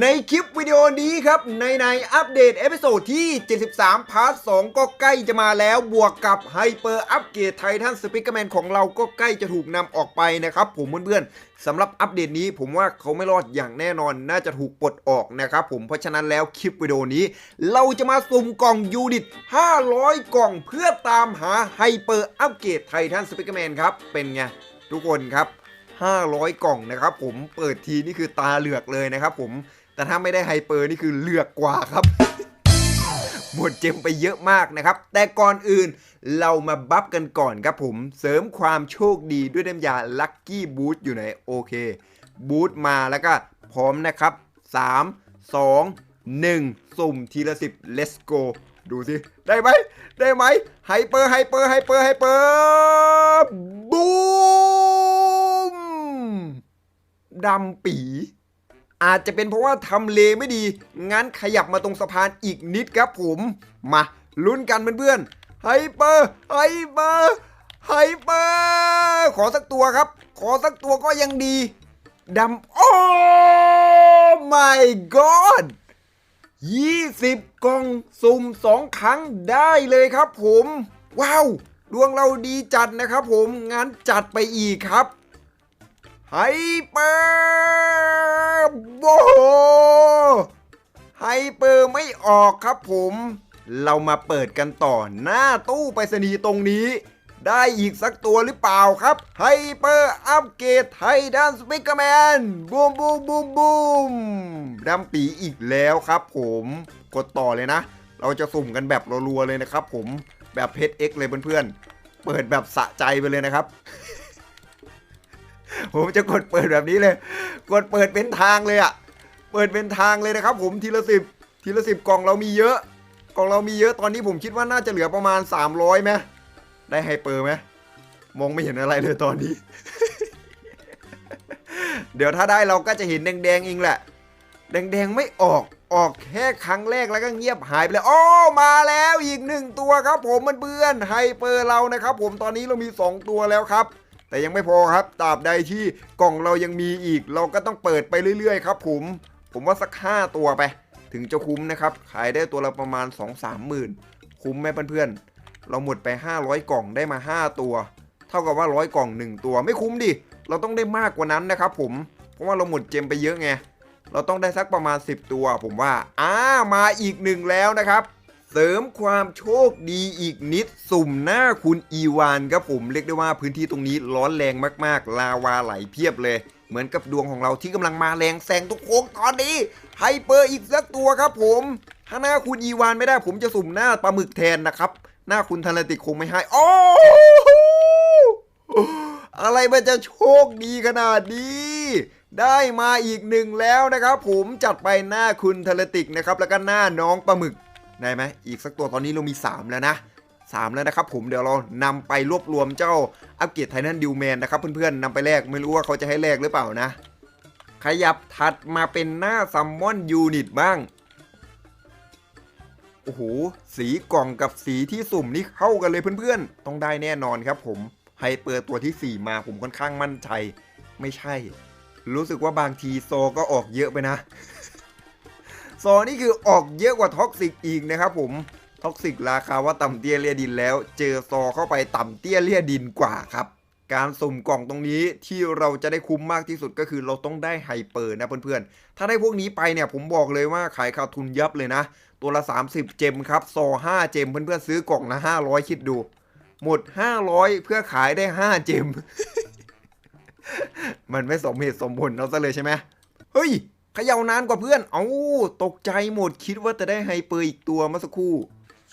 ในคลิปวิดีโอนี้ครับ ในในอัปเดตเอพิโซดที่ 73 พาร์ท 2 ก็ใกล้จะมาแล้วบวกกับไฮเปอร์อัปเกรดไททันสปิกเกอร์แมนของเราก็ใกล้จะถูกนำออกไปนะครับ ผมเพื่อนๆสำหรับอัปเดตนี้ผมว่าเขาไม่รอดอย่างแน่นอนน่าจะถูกปลดออกนะครับผมเพราะฉะนั้นแล้วคลิปวิดีโอนี้ เราจะมาสุ่มกล่องยูนิต 500 กล่องเพื่อตามหาไฮเปอร์อัปเกรดไททันสปิกเกอร์แมนครับเป็นไงทุกคนครับ500 กล่องนะครับผมเปิดทีนี่คือตาเหลือกเลยนะครับผม แต่ถ้าไม่ได้ไฮเปอร์นี่คือเลือกกว่าครับหมดเจมไปเยอะมากนะครับ แต่ก่อนอื่นเรามาบัฟกันก่อนครับผม เสริมความโชคดีด้วยน้ำยาลัคกี้บูทอยู่ไหนโอเคบูทมาแล้วก็พร้อมนะครับ 3 2 1 สุ่มทีละ 10 let's go ดูสิ ได้ไหม ได้ไหมไฮเปอร์ไฮเปอร์ไฮเปอร์ไฮเปอร์บูมดำปี อาจจะเป็นเพราะว่าทำเลไม่ดี งั้นขยับมาตรงสะพานอีกนิดครับผม มาลุ้นกันเพื่อนๆไฮเปอร์ไฮเปอร์ไฮเปอร์ขอสักตัวครับ ขอสักตัวก็ยังดีดำโอ้ my god 20 กล่องสุ่ม2 ครั้งได้เลยครับผม ว้าว ดวงเราดีจัดนะครับผม งั้นจัดไปอีกครับ ไฮเปอร์โบไฮเปอร์ไม่ออกครับผม เรามาเปิดกันต่อหน้าตู้ไปรษณีย์ตรงนี้ ได้อีกสักตัวหรือเปล่าครับไฮเปอร์อัปเกรดไททันสปิกเกอร์แมนบูมบูมบูมบูมดำปีอีกแล้วครับผมกดต่อเลยนะ เราจะสุ่มกันแบบรัวๆเลยนะครับผมแบบเพชรเอ็กเลยเพื่อนๆเปิดแบบสะใจไปเลยนะครับ ผมจะกดเปิดแบบนี้เลย กดเปิดเป็นทางเลยอะเปิดเป็นทางเลยนะครับ ผมทีละสิบทีละสิบกล่องเรามีเยอะกล่องเรามีเยอะตอนนี้ผมคิดว่าน่าจะเหลือประมาณ 300ไหมได้ไฮเปอร์ไหมมองไม่เห็นอะไรเลยตอนนี้ เดี๋ยวถ้าได้เราก็จะเห็นแดงๆเองแหละ แดงๆไม่ออกออกแค่ครั้งแรกแล้วก็เงียบหายไปเลยโอ้มาแล้วอีกหนึ่งตัวครับ ผมมันเพื่อนไฮเปอร์เรานะครับ ผมตอนนี้เรามี 2 ตัวแล้วครับ แต่ยังไม่พอครับตราบใดที่กล่องเรายังมีอีก เราก็ต้องเปิดไปเรื่อยๆครับผม ผมว่าสัก 5 ตัวไป ถึงจะคุ้มนะครับ ขายได้ตัวละประมาณ 2-3หมื่นคุ้มไหมเพื่อนๆ เราหมดไป 500 กล่องได้มา 5 ตัว เท่ากับว่า 100 กล่อง 1 ตัวไม่คุ้มดิ เราต้องได้มากกว่านั้นนะครับผม เพราะว่าเราหมดเจมไปเยอะไง เราต้องได้สักประมาณ 10 ตัว ผมว่าอ่ามาอีกหนึ่งแล้วนะครับ เสริมความโชคดีอีกนิด สุ่มหน้าคุณอีวานครับผมเรียกได้ว่าพื้นที่ตรงนี้ร้อนแรงมากๆ ลาวาไหลเพียบเลย เหมือนกับดวงของเราที่กำลังมาแรงแซงทุกโค้งตอนนี้ไฮเปอร์อีกสักตัวครับผม ถ้าหน้าคุณอีวานไม่ได้ผมจะสุ่มหน้าปลาหมึกแทนนะครับ หน้าคุณธนติคงไม่ให้โอ้อะไรมันจะโชคดีขนาดนี้ได้มาอีกหนึ่งแล้วนะครับผมจัดไปหน้าคุณธนติกนะครับแล้วก็หน้าน้องปลาหมึก ได้ไหมอีกสักตัวตอนนี้เรามี 3 แล้วนะ 3 แล้วนะครับผมเดี๋ยวเรานำไปรวบรวมเจ้าอัปเกรดไททันดิวแมนนะครับเพื่อนๆนำไปแลกไม่รู้ว่าเขาจะให้แลกหรือเปล่านะ ขยับถัดมาเป็นหน้าซัมมอนยูนิตบ้างโอ้โหสีกล่องกับสีที่สุ่มนี่เข้ากันเลยเพื่อนๆ ต้องได้แน่นอนครับผมไฮเปิดตัวที่ 4 มาผมค่อนข้างมั่นใจ ไม่ใช่ รู้สึกว่าบางทีโซก็ออกเยอะไปนะ ซอนี่คือออกเยอะกว่าท็อกซิกอีกนะครับผมท็อกซิกราคาว่าต่ำเตี้ยเลียดินแล้ว เจอซอเข้าไปต่ำเตี้ยเลียดินกว่าครับ การสุ่มกล่องตรงนี้ที่เราจะได้คุ้มมากที่สุดก็คือเราต้องได้ไฮเปอร์นะเพื่อนๆ ถ้าได้พวกนี้ไปเนี่ยผมบอกเลยว่าขายขาดทุนยับเลยนะ ตัวละ 30 เจมครับ ซอ 5 เจมเพื่อนๆซื้อกล่องละ500 คิดดู หมด 500 เพื่อขายได้ 5 เจม มันไม่สมเหตุสมผลเอาซะเลยใช่ไหมเฮ้ย เขย่านานกว่าเพื่อน เอา้าตกใจหมดคิดว่าจะได้ไฮเปอร์อีกตัวเมื่อสักครู่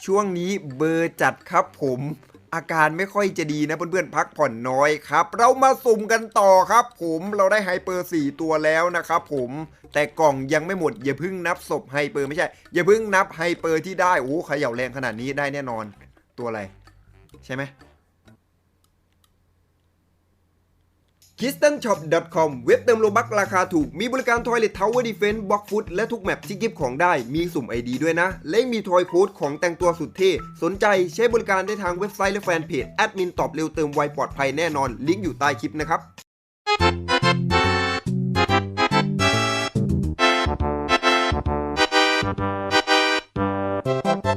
ช่วงนี้เบอร์จัดครับผม อาการไม่ค่อยจะดีนะเพื่อนๆพักผ่อนน้อยครับ เรามาสุ่มกันต่อครับ ผมเราได้ไฮเปอร์4ตัวแล้วนะครับผมแต่กล่องยังไม่หมด อย่าเพิ่งนับศพไฮเปอร์ไม่ใช่ อย่าเพิ่งนับไฮเปอร์ที่ได้โอ้เขย่าแรงขนาดนี้ได้แน่นอน ตัวอะไร ใช่ไหม k i s t a n s h o p c o m เว็บเติมโลบักราคาถูก มีบริการทอยเลททาวเวอร์ดีเฟนต์บล็อกฟุตและทุกแมปที่กิฟของได้ มีสุ่มไอดีด้วยนะ และมีทอยโค้ดของแต่งตัวสุดเท่ สนใจใช้บริการได้ทางเว็บไซต์และแฟนเพจ แอดมินตอบเร็วเติมไวปลอดภัยแน่นอน ลิงก์อยู่ใต้คลิปนะครับ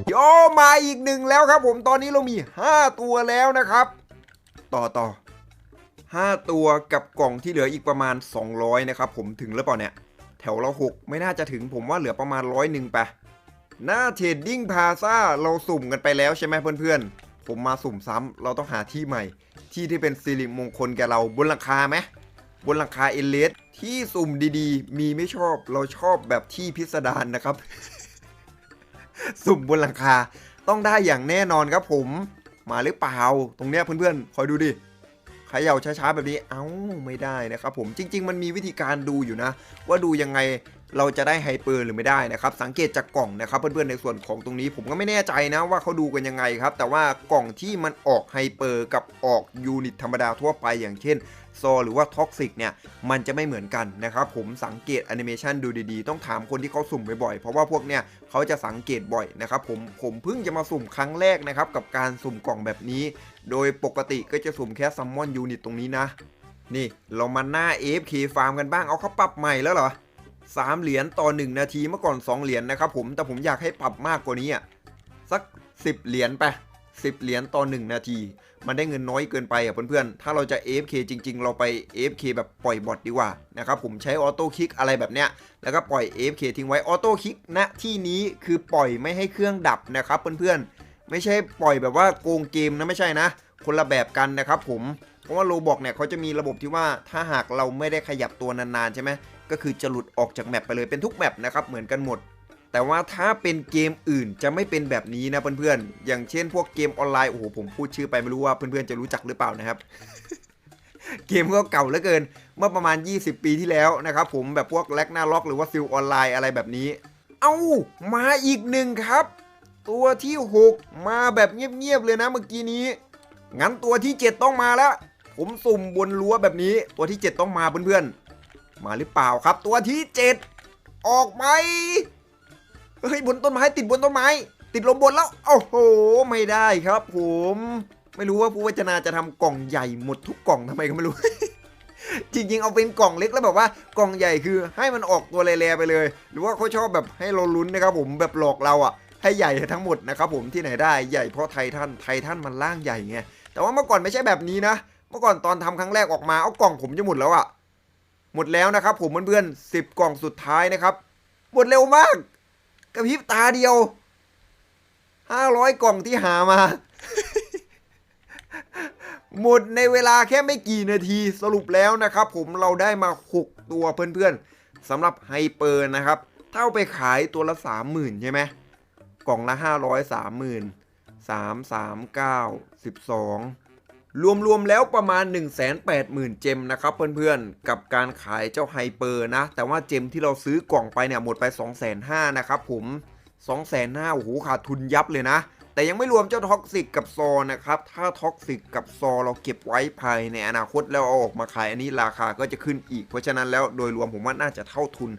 โยมาอีกหนึ่งแล้วครับผม ตอนนี้เรามี 5 ตัวแล้วนะครับ ต่อต่อ 5 ตัวกับกล่องที่เหลืออีกประมาณ 200 นะครับผมถึงแล้วเปล่าเนี่ย แถวเรา 6 ไม่น่าจะถึงผมว่าเหลือประมาณร้อยหนึ่งไป หน้าเทรดดิ้งพาซาเราสุ่มกันไปแล้วใช่ไหมเพื่อนๆ ผมมาสุ่มซ้ำเราต้องหาที่ใหม่ ที่ที่เป็นสิริมงคลแกเราบนหลังคาไหมบนหลังคาเอเลสที่สุ่มดีๆ มีไม่ชอบเราชอบแบบที่พิสดารนะครับ สุ่มบนหลังคาต้องได้อย่างแน่นอนครับผมมาหรือเปล่า ตรงเนี้ยเพื่อนๆคอยดูดิ ขย่าช้าๆแบบนี้ เอ้าไม่ได้นะครับผมจริง ๆ มันมีวิธีการดูอยู่นะ ว่าดูยังไงเราจะได้ไฮเปอร์หรือไม่ได้นะครับ สังเกตจากกล่องนะครับ เพื่อนๆในส่วนของตรงนี้ผมก็ไม่แน่ใจนะว่าเขาดูกันยังไงครับ แต่ว่ากล่องที่มันออกไฮเปอร์กับออกยูนิตธรรมดาทั่วไปอย่างเช่น โซหรือว่าท็อกซิกเนี่ยมันจะไม่เหมือนกันนะครับผมสังเกตแอนิเมชันดูดีๆ ต้องถามคนที่เขาสุ่มบ่อยๆ เพราะว่าพวกเนี่ยเขาจะสังเกตบ่อยนะครับผมผมเพิ่งจะมาสุ่มครั้งแรกนะครับกับการสุ่มกล่องแบบนี้ โดยปกติก็จะสุ่มแค่ซัมมอนยูนิตตรงนี้นะ นี่เรามาหน้า AFK ฟาร์มกันบ้างเอาเขาปรับใหม่แล้วเหรอ3เหรียญต่อ 1 นาทีเมื่อก่อน 2 เหรียญนะครับผมแต่ผมอยากให้ปรับมากกว่านี้อะสัก 10 เหรียญไป 10 เหรียญต่อ 1 นาที มันได้เงินน้อยเกินไปอะเพื่อนๆ ถ้าเราจะ AFK จริง ๆ เราไป AFK แบบปล่อยบอทดีกว่านะครับผมใช้ออโต้คลิกอะไรแบบเนี้ย แล้วก็ปล่อย AFK ทิ้งไว้ออโต้คลิกณที่นี้คือปล่อยไม่ให้เครื่องดับนะครับเพื่อนๆ ไม่ใช่ปล่อยแบบว่าโกงเกมนะไม่ใช่นะ คนละแบบกันนะครับผมเพราะว่าโลบอกเนี่ยเขาจะมีระบบที่ว่าถ้าหากเราไม่ได้ขยับตัวนานๆใช่ไหมก็คือจะหลุดออกจากแมปไปเลยเป็นทุกแมปนะครับเหมือนกันหมด แต่ว่าถ้าเป็นเกมอื่นจะไม่เป็นแบบนี้นะเพื่อนๆ อย่างเช่นพวกเกมออนไลน์ โอ้โห ผมพูดชื่อไปไม่รู้ว่าเพื่อนๆจะรู้จักหรือเปล่านะครับ เกมก็เก่าเหลือเกิน เมื่อประมาณ 20 ปีที่แล้วนะครับผมแบบพวกแลกหน้าล็อกหรือว่าซิลออนไลน์อะไรแบบนี้ เอ้า มาอีกหนึ่งครับ ตัวที่ 6 มาแบบเงียบๆเลยนะเมื่อกี้นี้ งั้นตัวที่ 7 ต้องมาแล้ว ผมสุ่มบนรั้วแบบนี้ ตัวที่ 7 ต้องมาเพื่อนๆ มาหรือเปล่าครับ ตัวที่ 7 ออกไหม เฮ้ยบนต้นไม้ติดบนต้นไม้ ติดลมบนแล้วโอ้โห ไม่ได้ครับ ผม ไม่รู้ว่าผู้วัจนาจะทำกล่องใหญ่หมดทุกกล่องทำไมก็ไม่รู้ จริงๆ เอาเป็นกล่องเล็กแล้วแบบว่ากล่องใหญ่คือให้มันออกตัวแร่ๆไปเลย หรือว่าเขาชอบแบบให้เราลุ้นนะครับ ผมแบบหลอกเราอะ ให้ใหญ่ทั้งหมดนะครับผมที่ไหนได้ใหญ่เพราะไททันไททันมันล่างใหญ่ไงแต่ว่าเมื่อก่อนไม่ใช่แบบนี้นะ เมื่อก่อนตอนทำครั้งแรกออกมาเอากล่องผมจะหมดแล้วอะ หมดแล้วนะครับผมเพื่อนๆสิบกล่องสุดท้ายนะครับ หมดเร็วมาก กระพริบตาเดียวห้าร้อยกล่องที่หามา หมดในเวลาแค่ไม่กี่นาทีสรุปแล้วนะครับผมเราได้มา 6 ตัวเพื่อนๆสำหรับไฮเปอร์นะครับถ้าเอาไปขายตัวละ 30,000 ใช่ไหมกล่องละ 500 30,000 3 3 9 12 รวมๆแล้วประมาณ 180,000 เจมนะครับเพื่อนๆ กับการขายเจ้าไฮเปอร์นะ แต่ว่าเจมที่เราซื้อกล่องไปเนี่ยหมดไป2,500,000นะครับผม2,500,000โอ้โหขาดทุนยับเลยนะ แต่ยังไม่รวมเจ้าท็อกซิกกับซอนะครับ ถ้าท็อกซิกกับซอเราเก็บไว้ภายในอนาคตแล้วเอาออกมาขายอันนี้ราคาก็จะขึ้นอีก เพราะฉะนั้นแล้วโดยรวมผมว่าน่าจะเท่าทุน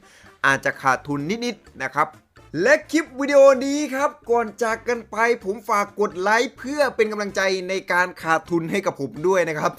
อาจจะขาดทุนนิดๆนะครับ และคลิปวิดีโอนี้ครับ ก่อนจากกันไปผมฝากกดไลค์เพื่อเป็นกำลังใจในการขาดทุนให้กับผมด้วยนะครับ